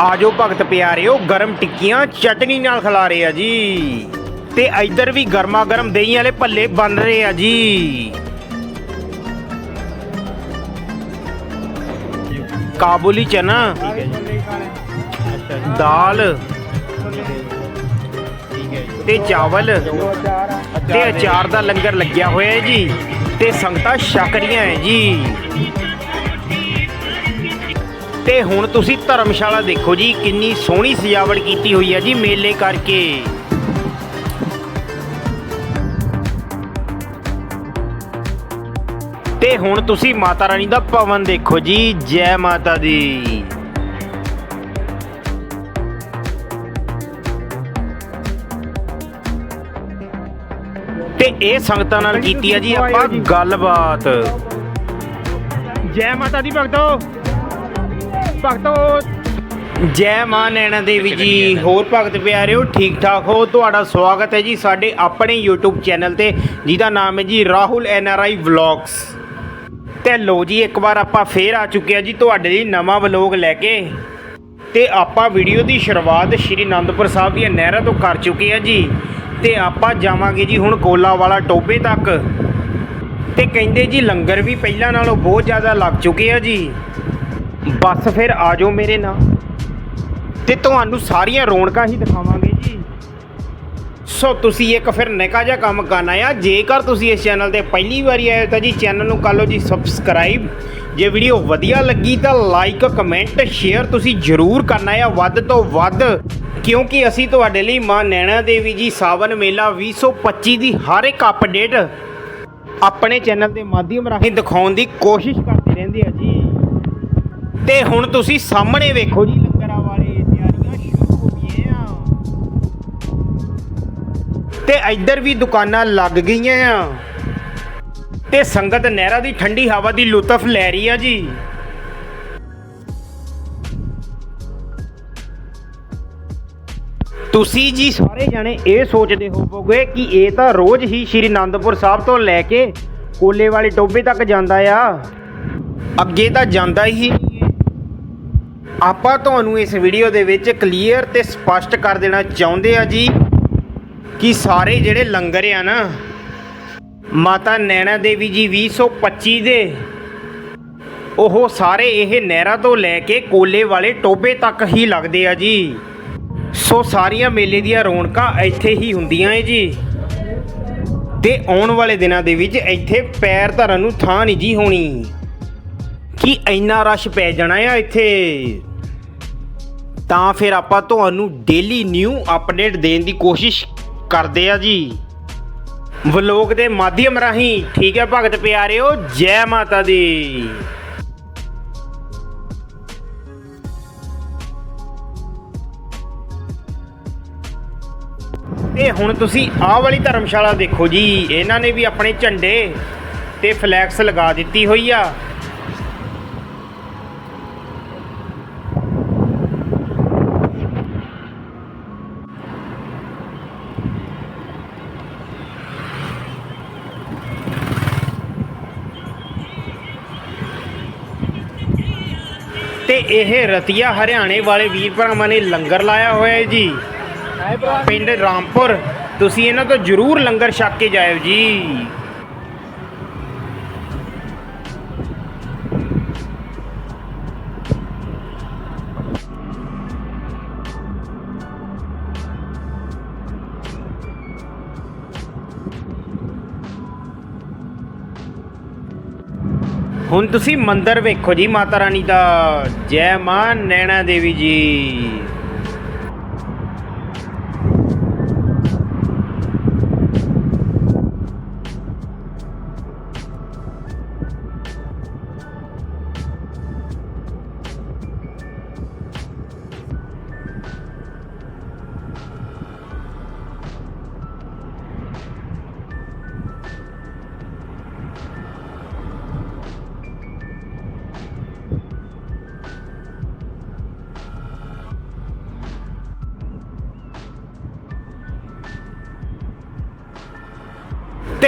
ਆਜੋ ਭਗਤ ਪਿਆਰਿਓ ਗਰਮ ਟਿੱਕੀਆਂ ਚਟਨੀ ਨਾਲ ਖਿਲਾ ਰਹੇ ਆ ਜੀ। ਤੇ ਇੱਧਰ ਵੀ ਗਰਮਾ ਗਰਮ ਦਹੀਂ ਵਾਲੇ ਭੱਲੇ ਬਣ ਰਹੇ ਆ ਜੀ। ਕਾਬੁਲੀ ਚਨਾ ਦਾਲ ਤੇ ਚਾਵਲ ਤੇ ਅਚਾਰ ਦਾ ਲੰਗਰ ਲੱਗਿਆ ਹੋਇਆ ਹੈ ਜੀ। ਤੇ ਸੰਗਤਾਂ ਛਕ ਰਹੀਆਂ ਹੈ ਜੀ। ਤੇ ਹੁਣ ਤੁਸੀਂ ਧਰਮਸ਼ਾਲਾ ਦੇਖੋ ਜੀ ਕਿੰਨੀ ਸੋਹਣੀ ਸਜਾਵਟ ਕੀਤੀ ਹੋਈ ਹੈ ਜੀ ਮੇਲੇ ਕਰਕੇ। ਤੇ ਹੁਣ ਤੁਸੀਂ ਮਾਤਾ ਰਾਣੀ ਦਾ ਭਵਨ ਦੇਖੋ ਜੀ ਜੈ ਮਾਤਾ ਦੀ। ਤੇ ਇਹ ਸੰਗਤਾਂ ਨਾਲ ਕੀਤੀ ਹੈ ਜੀ ਆਪਾਂ ਗੱਲਬਾਤ। ਜੈ ਮਾਤਾ ਦੀ ਭਗਤੋ। ਭਗਤੋ ਜੈ ਮਾਂ ਨੈਣਾ ਦੇਵੀ ਜੀ ਹੋਰ ਭਗਤ ਪਿਆਰਿਓ ਠੀਕ ਠਾਕ ਹੋ? ਤੁਹਾਡਾ ਸਵਾਗਤ ਹੈ ਜੀ ਸਾਡੇ ਆਪਣੇ YouTube ਚੈਨਲ ਤੇ ਜਿਹਦਾ ਨਾਮ ਹੈ ਜੀ ਰਾਹੁਲ ਐਨਆਰਆਈ ਵਲੌਗਸ। ਤੇ ਲੋ ਜੀ ਇੱਕ ਵਾਰ ਆਪਾਂ ਫੇਰ ਆ ਚੁੱਕੇ ਆ ਜੀ ਤੁਹਾਡੇ ਲਈ ਨਵਾਂ ਵਲੌਗ ਲੈ ਕੇ। ਤੇ ਆਪਾਂ ਵੀਡੀਓ ਦੀ ਸ਼ੁਰੂਆਤ ਸ਼੍ਰੀ ਅਨੰਦਪੁਰ ਸਾਹਿਬ ਦੀਆਂ ਨਹਿਰਾਂ ਤੋਂ ਕਰ ਚੁੱਕੇ ਆ ਜੀ। ਤੇ ਆਪਾਂ ਜਾਵਾਂਗੇ ਜੀ ਹੁਣ ਕੋਲਾ ਵਾਲਾ ਟੋਬੇ ਤੱਕ। ਤੇ ਕਹਿੰਦੇ ਜੀ ਲੰਗਰ ਵੀ ਪਹਿਲਾਂ ਨਾਲੋਂ ਬਹੁਤ ਜ਼ਿਆਦਾ ਲੱਗ ਚੁੱਕੇ ਆ ਜੀ। ਬਸ ਫਿਰ ਆ ਜਾਓ ਮੇਰੇ ਨਾਲ। ਤੇ ਤੁਹਾਨੂੰ ਸਾਰੀਆਂ ਰੌਣਕਾਂ ਹੀ ਦਿਖਾਵਾਂਗੇ ਜੀ। ਸੋ ਤੁਸੀਂ ਇੱਕ ਫਿਰ ਨਿੱਕਾ ਜਿਹਾ ਕੰਮ ਕਰਨਾ ਆ। ਜੇਕਰ ਤੁਸੀਂ ਇਸ ਚੈਨਲ ਤੇ ਪਹਿਲੀ ਵਾਰੀ ਆਏ ਹੋ ਤਾਂ ਜੀ ਚੈਨਲ ਨੂੰ ਕਰ ਲਓ ਜੀ ਸਬਸਕ੍ਰਾਈਬ। ਜੇ ਵੀਡੀਓ ਵਧੀਆ ਲੱਗੀ ਤਾਂ ਲਾਈਕ, ਕਮੈਂਟ, ਸ਼ੇਅਰ ਤੁਸੀਂ ਜ਼ਰੂਰ ਕਰਨਾ ਆ। ਵੱਧ ਤੋਂ ਵੱਧ, ਕਿਉਂਕਿ ਅਸੀਂ ਤੁਹਾਡੇ ਲਈ ਮਾਂ ਨੈਣਾ ਦੇਵੀ ਜੀ ਸਾਵਨ ਮੇਲਾ 2025 ਦੀ ਹਰ ਇੱਕ ਅਪਡੇਟ ਆਪਣੇ ਚੈਨਲ ਦੇ ਮਾਧਿਅਮ ਰਾਹੀਂ ਦਿਖਾਉਣ ਦੀ ਕੋਸ਼ਿਸ਼ ਕਰਦੇ ਰਹਿੰਦੇ ਆ ਜੀ। ਤੇ ਹੁਣ ਤੁਸੀਂ ਸਾਹਮਣੇ ਵੇਖੋ ਜੀ ਲੰਗਰਾਂ ਵਾਲੇ ਤਿਆਰੀਆਂ ਸ਼ੁਰੂ ਹੋ ਗਈਆਂ। ਤੇ ਇੱਧਰ ਵੀ ਦੁਕਾਨਾਂ ਲੱਗ ਗਈਆਂ। ਆ ਤੇ ਸੰਗਤ ਨਹਿਰਾਂ ਦੀ ਠੰਡੀ ਹਵਾ ਦੀ ਲੁਤਫ ਲੈ ਰਹੀ ਆ ਜੀ। ਤੁਸੀਂ ਜੀ ਸਾਰੇ ਜਾਣੇ ਇਹ ਸੋਚਦੇ ਹੋਵੋਗੇ ਕਿ ਇਹ ਤਾਂ ਰੋਜ਼ ਹੀ ਸ਼੍ਰੀ ਅਨੰਦਪੁਰ ਸਾਹਿਬ ਤੋਂ ਲੈ ਕੇ ਕੋਲੇ ਵਾਲੇ ਟੋਬੇ ਤੱਕ ਜਾਂਦਾ ਆ। ਅੱਗੇ ਤਾਂ ਜਾਂਦਾ ਹੀ ਆਪਾਂ ਤੁਹਾਨੂੰ ਇਸ ਵੀਡੀਓ ਦੇ ਵਿੱਚ ਕਲੀਅਰ ਤੇ ਸਪਸ਼ਟ ਕਰ ਦੇਣਾ ਚਾਹੁੰਦੇ ਆ ਜੀ ਕਿ ਸਾਰੇ ਜਿਹੜੇ ਲੰਗਰ ਆ ਨਾ, ਮਾਤਾ ਨੈਣਾ ਦੇਵੀ ਜੀ 2025 ਦੇ, ਉਹ ਸਾਰੇ ਇਹ ਨਹਿਰਾਂ ਤੋਂ ਲੈ ਕੇ ਕੋਲੇ ਵਾਲੇ ਟੋਬੇ ਤੱਕ ਹੀ ਲੱਗਦੇ ਆ ਜੀ। ਸੋ ਸਾਰੀਆਂ ਮੇਲੇ ਦੀਆਂ ਰੌਣਕਾਂ ਇੱਥੇ ਹੀ ਹੁੰਦੀਆਂ ਏ ਜੀ। ਤੇ ਆਉਣ ਵਾਲੇ ਦਿਨਾਂ ਦੇ ਵਿੱਚ ਇੱਥੇ ਪੈਰ ਧਰਨ ਨੂੰ ਥਾਂ ਨਹੀਂ ਜੀ ਹੋਣੀ। ਕਿ ਇੰਨਾ ਰਸ਼ ਪੈ ਜਾਣਾ ਆ ਇੱਥੇ? ਤਾਂ ਫਿਰ ਆਪਾਂ ਤੁਹਾਨੂੰ ਡੇਲੀ ਨਿਊ ਅਪਡੇਟ ਦੇਣ ਦੀ ਕੋਸ਼ਿਸ਼ ਕਰਦੇ ਆ ਜੀ। ਵਲੋਗ ਦੇ ਮਾਧਿਅਮ ਰਾਹੀਂ, ਠੀਕ ਹੈ ਭਗਤ ਪਿਆਰਿਓ, ਜੈ ਮਾਤਾ ਦੀ। ਤੇ ਹੁਣ ਤੁਸੀਂ ਆਹ ਵਾਲੀ ਧਰਮਸ਼ਾਲਾ ਦੇਖੋ ਜੀ, ਇਹਨਾਂ ਨੇ ਵੀ ਆਪਣੇ ਝੰਡੇ ਤੇ ਫਲੈਕਸ ਲਗਾ ਦਿੱਤੀ ਹੋਈ ਆ। ਇਹ ਰਤੀਆ ਹਰਿਆਣੇ ਵਾਲੇ ਵੀਰ ਭਰਾਵਾਂ ਨੇ ਲੰਗਰ ਲਾਇਆ ਹੋਇਆ ਹੈ ਜੀ। ਪਿੰਡ ਰਾਮਪੁਰ ਤੁਸੀਂ ਇਹਨਾਂ ਤੋਂ ਜਰੂਰ ਲੰਗਰ ਛਕ ਕੇ ਜਾਇਓ ਜੀ। ਹੁਣ ਤੁਸੀਂ ਮੰਦਿਰ ਵੇਖੋ ਜੀ ਮਾਤਾ ਰਾਣੀ ਦਾ। ਜੈ ਮਾਂ ਨੈਣਾ ਦੇਵੀ ਜੀ।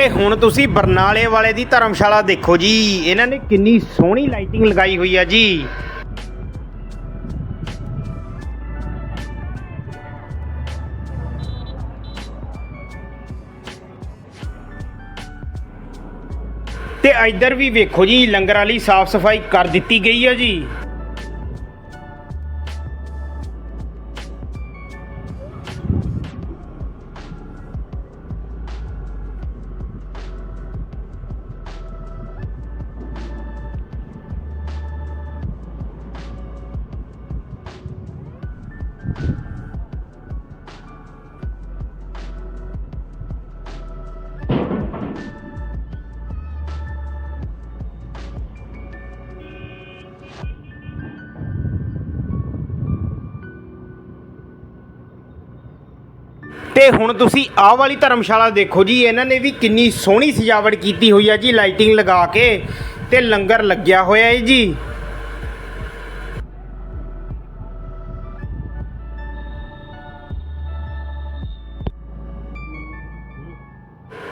ਤੇ ਹੁਣ ਤੁਸੀਂ ਬਰਨਾਲੇ ਵਾਲੇ ਦੀ ਧਰਮਸ਼ਾਲਾ ਦੇਖੋ ਜੀ। ਇਹਨਾਂ ਨੇ ਕਿੰਨੀ ਸੋਹਣੀ ਲਾਈਟਿੰਗ ਲਗਾਈ ਹੋਈ ਆ ਜੀ। ਤੇ ਇੱਧਰ ਵੀ ਵੇਖੋ ਜੀ, ਲੰਗਰ ਵਾਲੀ ਸਾਫ਼ ਸਫ਼ਾਈ ਕਰ ਦਿੱਤੀ ਗਈ ਹੈ ਜੀ। ਤੇ ਹੁਣ ਤੁਸੀਂ ਆਹ ਵਾਲੀ ਧਰਮਸ਼ਾਲਾ ਦੇਖੋ ਜੀ, ਇਹਨਾਂ ਨੇ ਵੀ ਕਿੰਨੀ ਸੋਹਣੀ ਸਜਾਵਟ ਕੀਤੀ ਹੋਈ ਹੈ ਜੀ, ਲਾਈਟਿੰਗ ਲਗਾ ਕੇ ਤੇ ਲੰਗਰ ਲੱਗਿਆ ਹੋਇਆ ਹੈ ਜੀ।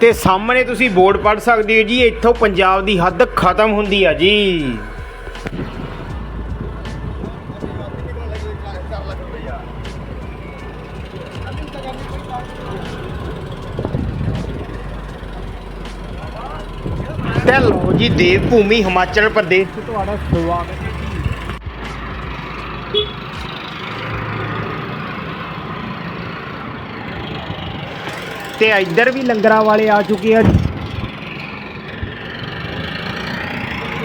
ਤੇ ਸਾਹਮਣੇ ਤੁਸੀਂ ਬੋਰਡ ਪੜ੍ਹ ਸਕਦੇ ਹੋ ਜੀ, ਇੱਥੋਂ ਪੰਜਾਬ ਦੀ ਹੱਦ ਖਤਮ ਹੁੰਦੀ ਆ ਜੀ। ਤੇ ਲਓ ਜੀ ਦੇਵ ਭੂਮੀ ਹਿਮਾਚਲ ਪ੍ਰਦੇਸ਼। ਤੋਂ ਤੁਹਾਡਾ ਸਵਾਗਤ ਹੈ ਤੇ ਇੱਧਰ ਵੀ ਲੰਗਰਾਂ ਵਾਲੇ ਆ ਚੁੱਕੇ ਆ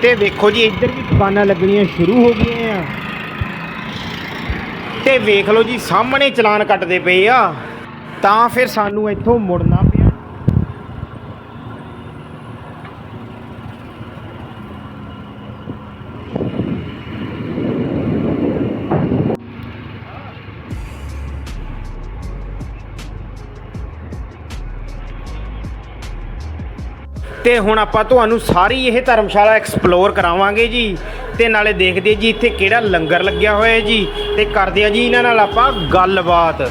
ਤੇ ਵੇਖੋ ਜੀ ਇੱਧਰ ਵੀ ਦੁਕਾਨਾਂ ਲੱਗਣੀਆਂ ਸ਼ੁਰੂ ਹੋ ਗਈਆਂ ਆ। ਤੇ ਵੇਖ ਲਓ ਜੀ ਸਾਹਮਣੇ ਚਲਾਨ ਕੱਟਦੇ ਪਏ ਆ। ਤਾਂ ਫਿਰ ਸਾਨੂੰ ਇੱਥੋਂ ਮੁੜਨਾ ਪਿਆ। ਤੇ ਹੁਣ ਆਪਾਂ ਤੁਹਾਨੂੰ ਸਾਰੀ ਇਹ ਧਰਮਸ਼ਾਲਾ ਐਕਸਪਲੋਰ ਕਰਾਵਾਂਗੇ ਜੀ। ਤੇ ਨਾਲੇ ਦੇਖਦੇ ਜੀ ਇੱਥੇ ਕਿਹੜਾ ਲੰਗਰ ਲੱਗਿਆ ਹੋਇਆ ਜੀ। ਤੇ ਕਰਦੇ ਆ ਜੀ ਇਹਨਾਂ ਨਾਲ ਆਪਾਂ ਗੱਲਬਾਤ।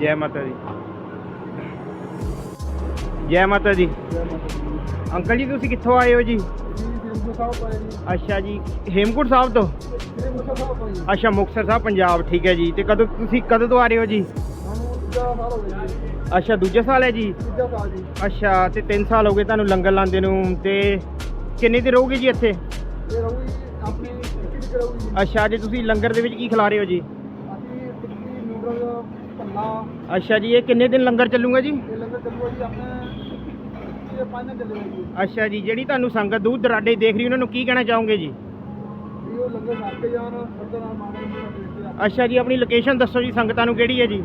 ਜੈ ਮਾਤਾ ਦੀ। ਜੈ ਮਾਤਾ ਦੀ ਅੰਕਲ ਜੀ, ਤੁਸੀਂ ਕਿੱਥੋਂ ਆਏ ਹੋ ਜੀ? ਅੱਛਾ ਜੀ, ਹੇਮਕੁੰਟ ਸਾਹਿਬ ਤੋਂ? ਅੱਛਾ, ਮੁਕਤਸਰ ਸਾਹਿਬ, ਪੰਜਾਬ, ਠੀਕ ਹੈ ਜੀ। ਤੇ ਕਦੋਂ ਤੁਸੀਂ ਕਦੋਂ ਤੋਂ ਆ ਰਹੇ ਹੋ ਜੀ? ਅੱਛਾ, ਦੂਜਾ ਸਾਲ ਹੈ ਜੀ? ਅੱਛਾ, ਤੇ 3 ਸਾਲ ਹੋ ਗਏ ਤੁਹਾਨੂੰ ਲੰਗਰ ਲਾਉਂਦੇ ਨੂੰ। ਤੇ ਕਿੰਨੇ ਦਿਨ ਰਹੋਗੇ ਜੀ ਇੱਥੇ? ਅੱਛਾ ਜੀ ਤੁਸੀਂ ਲੰਗਰ ਦੇ ਵਿੱਚ ਕੀ ਖਿਲਾ ਰਹੇ ਹੋ ਜੀ? ਅੱਛਾ ਜੀ, ਇਹ ਕਿੰਨੇ ਦਿਨ ਲੰਗਰ ਚੱਲੂਗਾ ਜੀ? ਅੱਛਾ ਜੀ ਜਿਹੜੀ ਤੁਹਾਨੂੰ ਸੰਗਤ ਦੂਰ ਦਰਾਡੇ ਦੇਖ ਰਹੀ ਉਹਨਾਂ ਨੂੰ ਕੀ ਕਹਿਣਾ ਚਾਹੋਗੇ ਜੀ? ਅੱਛਾ ਜੀ ਆਪਣੀ ਲੋਕੇਸ਼ਨ ਦੱਸੋ ਜੀ ਸੰਗਤਾਂ ਨੂੰ ਕਿਹੜੀ ਹੈ ਜੀ?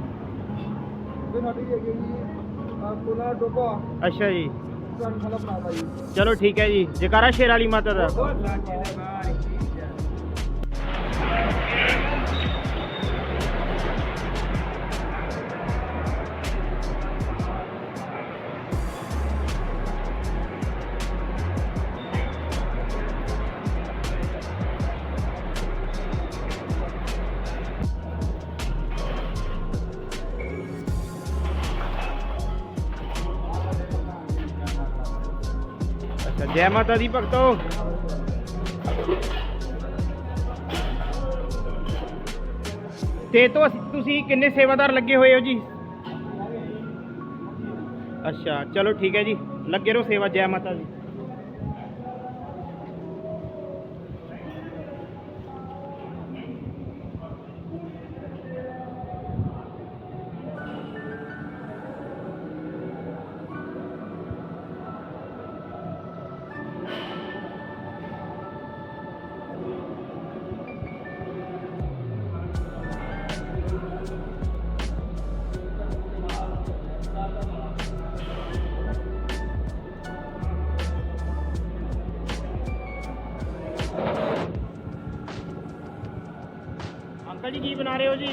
ਅੱਛਾ ਜੀ। ਚਲੋ ਠੀਕ ਹੈ ਜੀ ਜਕਾਰਾ ਸ਼ੇਰ ਵਾਲੀ ਮਾਤਾ ਦਾ। ਅੱਛਾ ਜੈ ਮਾਤਾ ਦੀ ਭਗਤੋ। ਤੇ ਤੋਂ ਤੁਸੀਂ ਕਿੰਨੇ ਸੇਵਾਦਾਰ ਲੱਗੇ ਹੋਏ ਹੋ ਜੀ? ਅੱਛਾ, ਚਲੋ ਠੀਕ ਹੈ ਜੀ। ਲੱਗੇ ਰਹੋ ਸੇਵਾ ਜੈ ਮਾਤਾ ਦੀ। ਅੰਕਲ ਜੀ ਕੀ ਬਣਾ ਰਹੇ ਹੋ ਜੀ?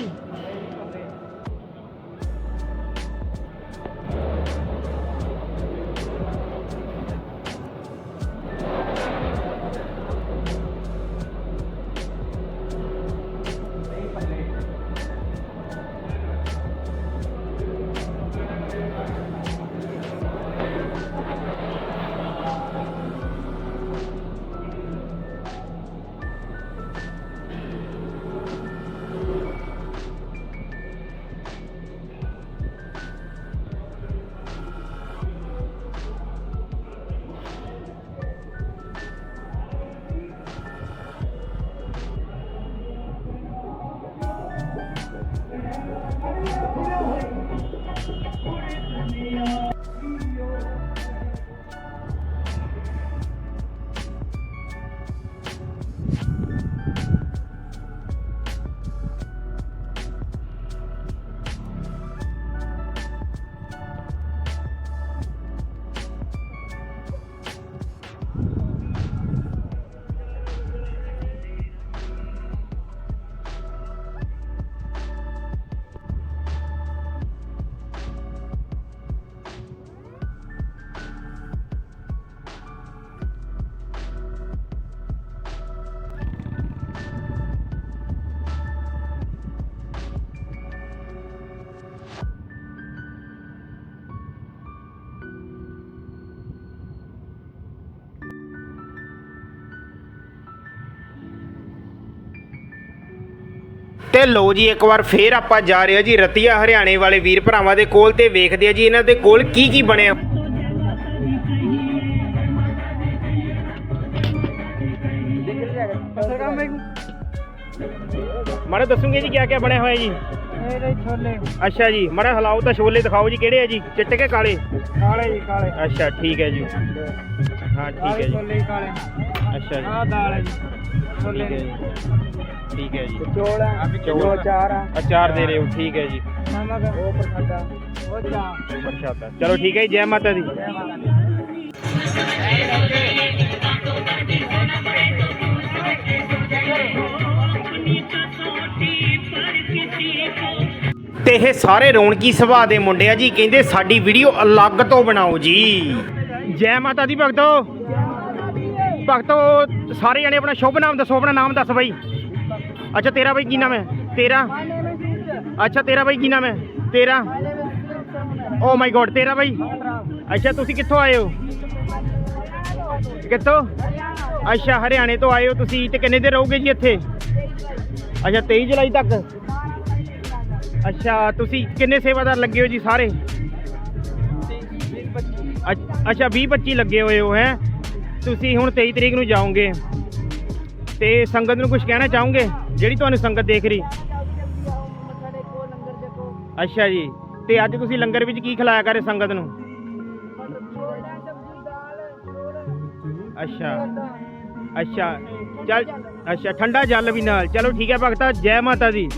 ਤੇ ਲੋ ਜੀ ਇੱਕ ਵਾਰ ਫੇਰ ਆਪਾਂ ਜਾ ਰਹੇ ਹਾਂ ਜੀ ਰਤੀਆ ਹਰਿਆਣੇ ਵਾਲੇ ਵੀਰ ਭਰਾਵਾਂ ਦੇ ਕੋਲ ਤੇ ਵੇਖਦੇ ਆ ਜੀ ਇਹਨਾਂ ਦੇ ਕੋਲ ਕੀ ਕੀ ਬਣਿਆ ਮਾੜਾ ਦੱਸੂਗੇ ਜੀ ਕਿਆ ਕਿਆ ਬਣਿਆ ਹੋਇਆ ਜੀ? ਇਹਦੇ ਛੋਲੇ ਅੱਛਾ ਜੀ ਮਾੜਾ ਹਲਾਓ ਤਾਂ ਛੋਲੇ ਦਿਖਾਓ ਜੀ ਕਿਹੜੇ ਆ ਜੀ? ਚਿੱਟੇ ਕੇ ਕਾਲੇ? ਕਾਲੇ ਜੀ ਕਾਲੇ। ਅੱਛਾ ਠੀਕ ਹੈ ਜੀ। ਹਾਂ ਠੀਕ ਹੈ ਜੀ। ਛੋਲੇ ਕਾਲੇ। ਅੱਛਾ ਜੀ। ਆਹ ਦਾਲ ਹੈ ਜੀ ਛੋਲੇ। ਠੀਕ ਹੈ ਜੀ। ਚੋਲ ਹੈ ਚੌਲ। ਦੋ ਚਾਰ ਆ ਅਚਾਰ ਦੇ ਰਹੇ ਹੋ ਠੀਕ ਹੈ ਜੀ। ਨਮਕ ਉਹ ਪ੍ਰਸਾਦਾ। ਉਹ ਚਾਹ ਪ੍ਰਸ਼ਾਦਾ। ਚਲੋ ਠੀਕ ਹੈ ਜੀ ਜੈ ਮਾਤਾ ਦੀ। ਜੈ ਮਾਤਾ ਦੀ। ਤੇ ਇਹ ਸਾਰੇ ਰੌਣਕੀ ਸੁਭਾਅ ਦੇ ਮੁੰਡੇ ਆ ਜੀ ਕਹਿੰਦੇ ਸਾਡੀ ਵੀਡੀਓ ਅਲੱਗ ਤੋਂ ਬਣਾਓ ਜੀ। ਜੈ ਮਾਤਾ ਦੀ ਭਗਤੋ। ਭਗਤੋ ਸਾਰੇ ਜਣੇ ਆਪਣਾ ਸ਼ੁਭ ਨਾਮ ਦੱਸੋ ਆਪਣਾ ਨਾਮ ਦੱਸ ਬਈ। ਅੱਛਾ, ਤੇਰਾ ਬਾਈ ਕੀ ਨਾਮ ਹੈ? ਤੇਰਾ? ਅੱਛਾ, ਤੇਰਾ ਬਾਈ ਕੀ ਨਾਮ ਹੈ? ਤੇਰਾ? ਓ ਮਾਈ ਗੋਡ ਤੇਰਾ ਬਈ? ਅੱਛਾ, ਤੁਸੀਂ ਕਿੱਥੋਂ ਆਏ ਹੋ? ਕਿੱਥੋਂ? ਅੱਛਾ, ਹਰਿਆਣੇ ਤੋਂ ਆਏ ਹੋ ਤੁਸੀਂ ਤੇ ਕਿੰਨੇ ਦਿਨ ਰਹੋਗੇ ਜੀ ਇੱਥੇ? ਅੱਛਾ 23 ਜੁਲਾਈ ਤੱਕ? ਅੱਛਾ, ਤੁਸੀਂ ਕਿੰਨੇ ਸੇਵਾਦਾਰ ਲੱਗੇ ਹੋ ਜੀ ਸਾਰੇ? ਅੱਛ- ਅੱਛਾ 20 25 ਲੱਗੇ ਹੋਏ ਹੋ, ਹੈ? ਤੁਸੀਂ ਹੁਣ 23 ਤਰੀਕ ਨੂੰ ਜਾਓਗੇ। ਤੇ ਸੰਗਤ ਨੂੰ ਕੁਝ ਕਹਿਣਾ ਚਾਹੋਗੇ? ਜਿਹੜੀ ਤੁਹਾਨੂੰ ਸੰਗਤ ਦੇਖ ਰਹੀ। ਅੱਛਾ ਜੀ। ਤੇ ਅੱਜ ਤੁਸੀਂ ਲੰਗਰ ਵਿੱਚ ਕੀ ਖਿਲਾਇਆ ਕਰੇ ਸੰਗਤ ਨੂੰ? ਅੱਛਾ। ਅੱਛਾ। ਚੱਲ, ਅੱਛਾ, ਠੰਡਾ ਜਲ ਵੀ ਨਾਲ। ਚਲੋ ਠੀਕ ਹੈ ਭਗਤਾ, ਜੈ ਮਾਤਾ ਦੀ।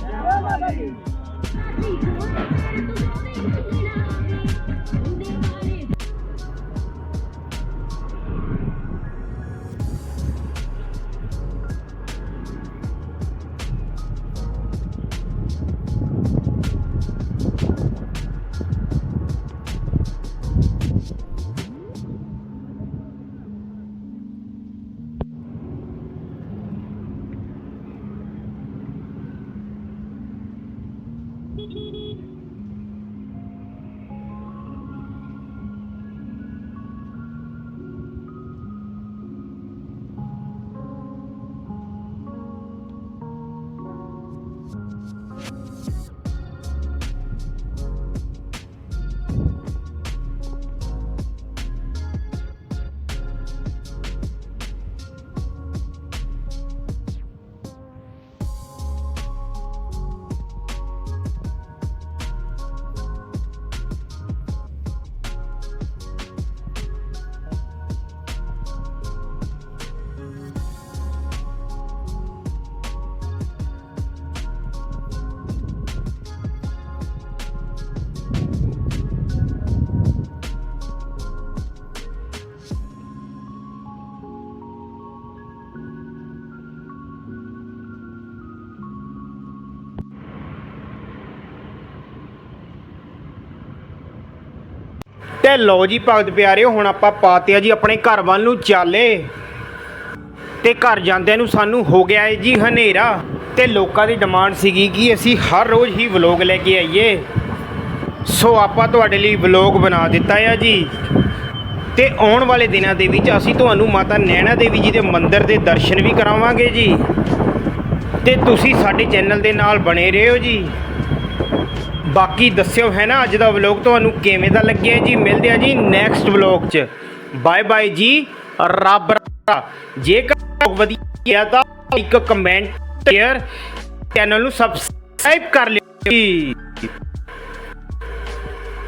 ਤੇ ਲਓ ਜੀ ਭਗਤ ਪਿਆਰਿਓ, ਹੁਣ ਆਪਾਂ ਪਾਤੇ ਆ ਜੀ ਆਪਣੇ ਘਰ ਵੱਲ ਨੂੰ ਚਾਲੇ। ਤੇ ਘਰ ਜਾਂਦਿਆਂ ਨੂੰ ਸਾਨੂੰ ਹੋ ਗਿਆ ਹੈ ਜੀ ਹਨੇਰਾ। ਤੇ ਲੋਕਾਂ ਦੀ ਡਿਮਾਂਡ ਸੀਗੀ ਕਿ ਅਸੀਂ ਹਰ ਰੋਜ਼ ਹੀ ਵਲੌਗ ਲੈ ਕੇ ਆਈਏ। ਸੋ ਆਪਾਂ ਤੁਹਾਡੇ ਲਈ ਵਲੌਗ ਬਣਾ ਦਿੱਤਾ ਆ ਜੀ। ਤੇ ਆਉਣ ਵਾਲੇ ਦਿਨਾਂ ਦੇ ਵਿੱਚ ਅਸੀਂ ਤੁਹਾਨੂੰ ਮਾਤਾ ਨੈਣਾ ਦੇਵੀ ਜੀ ਦੇ ਮੰਦਿਰ ਦੇ ਦਰਸ਼ਨ ਵੀ ਕਰਾਵਾਂਗੇ ਜੀ। ਤੇ ਤੁਸੀਂ ਸਾਡੇ ਚੈਨਲ ਦੇ ਨਾਲ ਬਣੇ ਰਹੋ ਜੀ। ਬਾਕੀ ਦੱਸਿਓ ਹੈ ਨਾ, ਅੱਜ ਦਾ ਵਲੌਗ ਤੁਹਾਨੂੰ ਕਿਵੇਂ ਦਾ ਲੱਗਿਆ ਜੀ? ਮਿਲਦੇ ਆ ਜੀ ਨੈਕਸਟ ਵਲੌਗ 'ਚ। ਬਾਏ ਬਾਏ ਜੀ। ਰੱਬ ਰੱਖਾ। ਜੇਕਰ ਵਧੀਆ ਤਾਂ ਇੱਕ ਕਮੈਂਟ ਸ਼ੇਅਰ ਚੈਨਲ ਨੂੰ ਸਬਸਕ੍ਰਾਈਬ ਕਰ ਲਿਓ ਜੀ।